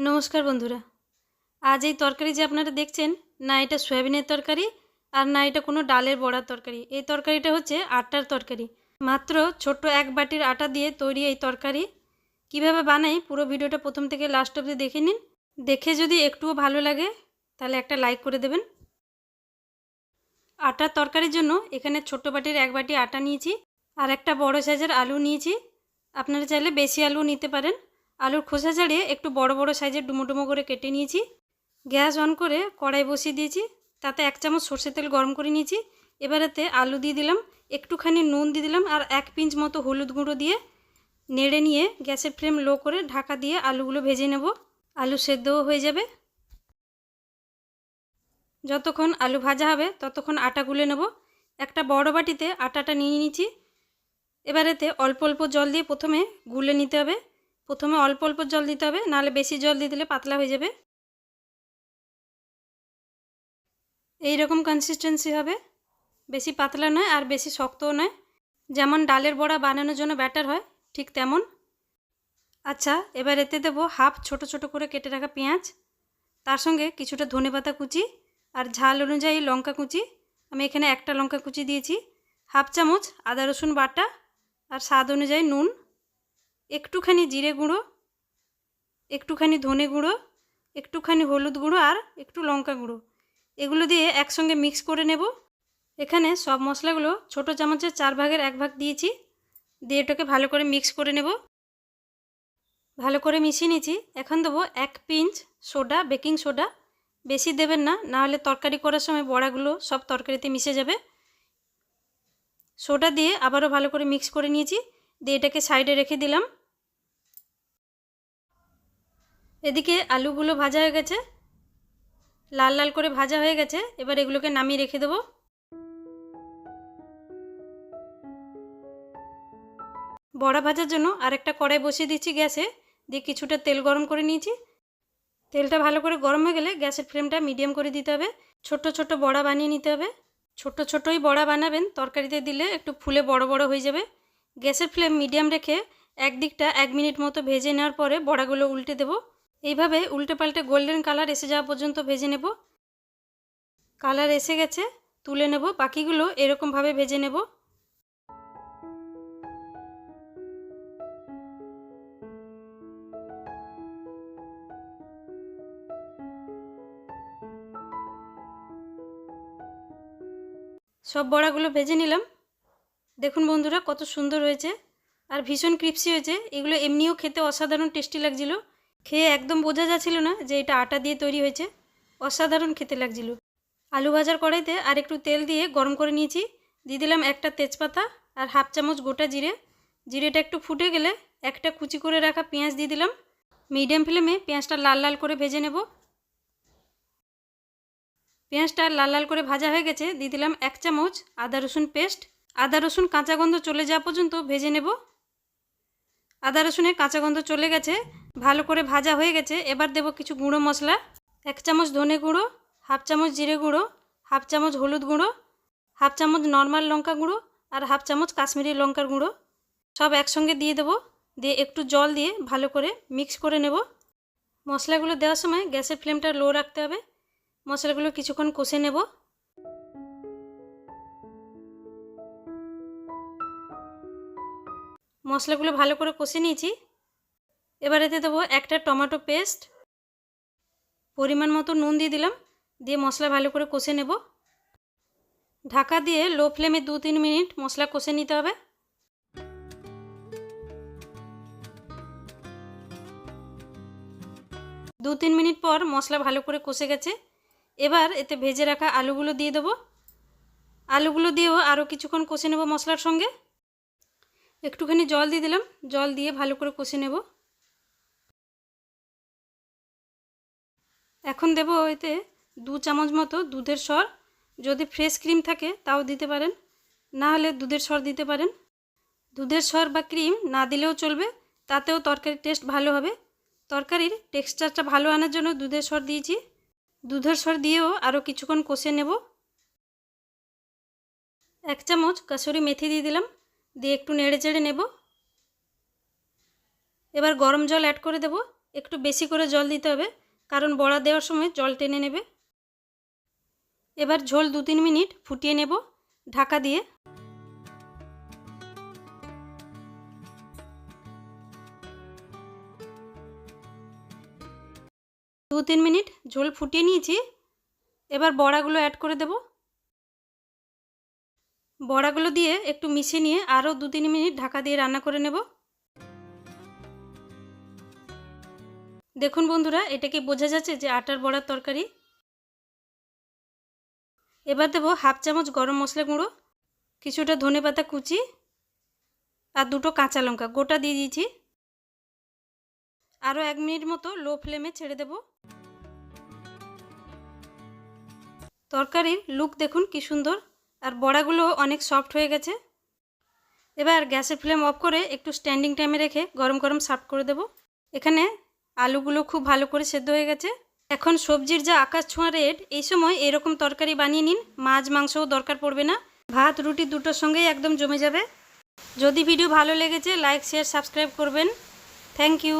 নমস্কার বন্ধুরা। আজ এই তরকারি যে আপনারা দেখছেন, না এটা সয়াবিনের তরকারি আর না এটা কোনো ডালের বড়ার তরকারি। এই তরকারিটা হচ্ছে আটার তরকারি। মাত্র ছোট্ট এক বাটির আটা দিয়ে তৈরি এই তরকারি। কীভাবে বানাই পুরো ভিডিওটা প্রথম থেকে লাস্ট অবধি দেখে নিন। দেখে যদি একটুও ভালো লাগে, তাহলে একটা লাইক করে দেবেন। আটার তরকারির জন্য এখানে ছোট্ট বাটির এক বাটি আটা নিয়েছি আর একটা বড় সাইজের আলু নিয়েছি। আপনারা চাইলে বেশি আলু নিতে পারেন। আলুর খোসা ছাড়িয়ে একটু বড় বড় সাইজের ডুমো ডুমো করে কেটে নিয়েছি। গ্যাস অন করে কড়াই বসিয়ে দিয়েছি। তাতে এক চামচ সর্ষের তেল গরম করে নিয়েছি। এবারেতে আলু দিয়ে দিলাম। একটুখানি নুন দিয়ে দিলাম আর এক পিঞ্চ মতো হলুদ গুঁড়ো দিয়ে নেড়ে নিয়ে গ্যাসের ফ্লেম লো করে ঢাকা দিয়ে আলুগুলো ভেজে নেব। আলু সেদ্ধও হয়ে যাবে। যতক্ষণ আলু ভাজা হবে ততক্ষণ আটা গুলে নেব। একটা বড় বাটিতে আটাটা নিয়ে নিয়েছি। এবারেতে অল্প অল্প জল দিয়ে প্রথমে গুলে নিতে হবে। প্রথমে অল্প অল্প জল দিতে হবে, নাহলে বেশি জল দিয়ে দিলে পাতলা হয়ে যাবে। এই রকম কনসিস্টেন্সি হবে। বেশি পাতলা নয় আর বেশি শক্তও নয়। যেমন ডালের বড়া বানানোর জন্য ব্যাটার হয়, ঠিক তেমন। আচ্ছা এবার এতে দেবো হাফ ছোট ছোট করে কেটে রাখা পেঁয়াজ, তার সঙ্গে কিছুটা ধনে পাতা কুচি আর ঝাল অনুযায়ী লঙ্কা কুচি। আমি এখানে একটা লঙ্কা কুচি দিয়েছি হাফ চামচ আদা রসুন বাটা আর স্বাদ অনুযায়ী নুন। একটুখানি জিরে গুঁড়ো, একটুখানি ধনে গুঁড়ো, একটুখানি হলুদ গুঁড়ো আর একটু লঙ্কা গুঁড়ো। এগুলো দিয়ে একসঙ্গে মিক্স করে নেব। এখানে সব মশলাগুলো ছোট চামচের চার ভাগের এক ভাগ দিয়েছি। দিয়ে এটাকে ভালো করে মিক্স করে নেব। ভালো করে মিশিয়ে নিয়েছি। এখন দেবো এক পিঞ্চ সোডা, বেকিং সোডা। বেশি দেবেন না নাহলে তরকারি করার সময় বড়াগুলো সব তরকারিতে মিশে যাবে। সোডা দিয়ে আবারও ভালো করে মিক্স করে নিয়েছি। দিয়ে এটাকে সাইডে রেখে দিলাম। এদিকে আলুগুলো ভাজা হয়ে গেছে। লাল লাল করে ভাজা হয়ে গেছে। এবার এগুলোকে নামিয়ে রেখে দেবো। বড়া ভাজার জন্য আরেকটা কড়াই বসিয়ে দিচ্ছি গ্যাসে। দিয়ে কিছুটা তেল গরম করে নিয়েছি। তেলটা ভালো করে গরম হয়ে গেলে গ্যাসের ফ্লেমটা মিডিয়াম করে দিতে হবে। ছোট ছোট বড়া বানিয়ে নিতে হবে। ছোট ছোটই বড়া বানাবেন। তরকারিতে দিলে একটু ফুলে বড় বড় হয়ে যাবে। গ্যাসের ফ্লেম মিডিয়াম রেখে একদিকটা এক মিনিট মতো ভেজে নেওয়ার পরে বড়াগুলো উল্টে দেব। এইভাবে উল্টে পাল্টে গোল্ডেন কালার এসে যাওয়া পর্যন্ত ভেজে নেব। কালার এসে গেছে, তুলে নেব। বাকিগুলো এরকমভাবে ভেজে নেব। সব বড়াগুলো ভেজে নিলাম। দেখুন বন্ধুরা কত সুন্দর হয়েছে। আর ভীষণ ক্রিপসি হয়েছে। এগুলো এমনিও খেতে অসাধারণ টেস্টি লাগছিল। খেয়ে একদম বোঝা যাচ্ছিল না যে এটা আটা দিয়ে তৈরি হয়েছে। অসাধারণ খেতে লাগছিল। আলু ভাজার কড়াইতে আর একটু তেল দিয়ে গরম করে নিয়েছি। দিয়ে দিলাম একটা তেজপাতা আর হাফ চামচ গোটা জিরে। জিরেটা একটু ফুটে গেলে একটা কুচি করে রাখা পেঁয়াজ দিয়ে দিলাম। মিডিয়াম ফ্লেমে পেঁয়াজটা লাল লাল করে ভেজে নেব। পেঁয়াজটা লাল লাল করে ভাজা হয়ে গেছে। দিয়ে দিলাম এক চামচ আদা রসুন পেস্ট। আদা রসুন কাঁচা গন্ধ চলে যাওয়া পর্যন্ত ভেজে নেব। আদা রসুনের কাঁচা গন্ধ চলে গেছে। ভালো করে ভাজা হয়ে গেছে। এবার দেব কিছু গুঁড়ো মশলা। এক চামচ ধনে গুঁড়ো, হাফ চামচ জিরে গুঁড়ো, হাফ চামচ হলুদ গুঁড়ো, হাফ চামচ নর্মাল লঙ্কা গুঁড়ো আর হাফ চামচ কাশ্মীরি লঙ্কার গুঁড়ো। সব একসঙ্গে দিয়ে দেবো। দিয়ে একটু জল দিয়ে ভালো করে মিক্স করে নেব। মশলাগুলো দেওয়ার সময় গ্যাসের ফ্লেমটা লো রাখতে হবে। মশলাগুলো কিছুক্ষণ কষে নেব। মশলাগুলো ভালো করে কষে নিয়েছি। এবার এতে দেবো একটা টমেটো পেস্ট। পরিমাণ মতো নুন দিয়ে দিলাম, দিয়ে মশলা ভালো করে কষে নেব। ঢাকা দিয়ে লো ফ্লেমে দু তিন মিনিট মশলা কষে নিতে হবে। দু তিন মিনিট পর মশলা ভালো করে কষে গেছে। এবার এতে ভেজে রাখা আলুগুলো দিয়ে দেবো। আলুগুলো দিয়েও আরও কিছুক্ষণ কষে নেব মশলার সঙ্গে। একটুখানি জল দিয়ে দিলাম, জল দিয়ে ভালো করে কষে নেব। এখন দেব এতে দু চামচ মতো দুধের সর। যদি ফ্রেশ ক্রিম থাকে, তাও দিতে পারেন। না হলে দুধের সর দিতে পারেন। দুধের সর বা ক্রিম না দিলেও চলবে, তাতেও তরকারির টেস্ট ভালো হবে। তরকারির টেক্সচারটা ভালো আনার জন্য দুধের সর দিয়েছি। দুধের সর দিয়েও আরও কিছুক্ষণ কষে নেব। এক চামচ কাসুরি মেথি দিয়ে দিলাম। দিয়ে একটু নেড়ে চেড়ে নেব। এবার গরম জল অ্যাড করে দেব। একটু বেশি করে জল দিতে হবে। কারণ বড়া দেওয়ার সময় জল টেনে নেবে। এবার ঝোল দু তিন মিনিট ফুটিয়ে নেব ঢাকা দিয়ে। দু তিন মিনিট ঝোল ফুটিয়ে নিয়েছি। এবার বড়াগুলো অ্যাড করে দেব। বড়াগুলো দিয়ে একটু মিশিয়ে নিয়ে আরও দু তিন মিনিট ঢাকা দিয়ে রান্না করে নেব। দেখুন বন্ধুরা এটা কি বোঝা যাচ্ছে যে আটার বড়ার তরকারি। এবার দেবো হাফ চামচ গরম মশলা গুঁড়ো, কিছুটা ধনে পাতা কুচি আর দুটো কাঁচা লঙ্কা, গোটা দিয়ে দিয়েছি। আরও এক মিনিট মতো লো ফ্লেমে ছেড়ে দেব। তরকারির লুক দেখুন কি সুন্দর, আর বড়াগুলো অনেক সফট হয়ে গেছে। এবার গ্যাসের ফ্লেম অফ করে একটু স্ট্যান্ডিং টাইমে রেখে গরম গরম সার্ভ করে দেব। এখানে আলুগুলো খুব ভালো করে সেদ্ধ হয়ে গেছে। এখন সবজির যা আকাশ ছোঁয়া রেট এই সময় এরকম তরকারি বানিয়ে নিন। মাছ, মাংসও দরকার পড়বে না। ভাত, রুটি দুটোর সঙ্গেই একদম জমে যাবে। যদি ভিডিও ভালো লেগেছে লাইক শেয়ার সাবস্ক্রাইব করবেন। Thank you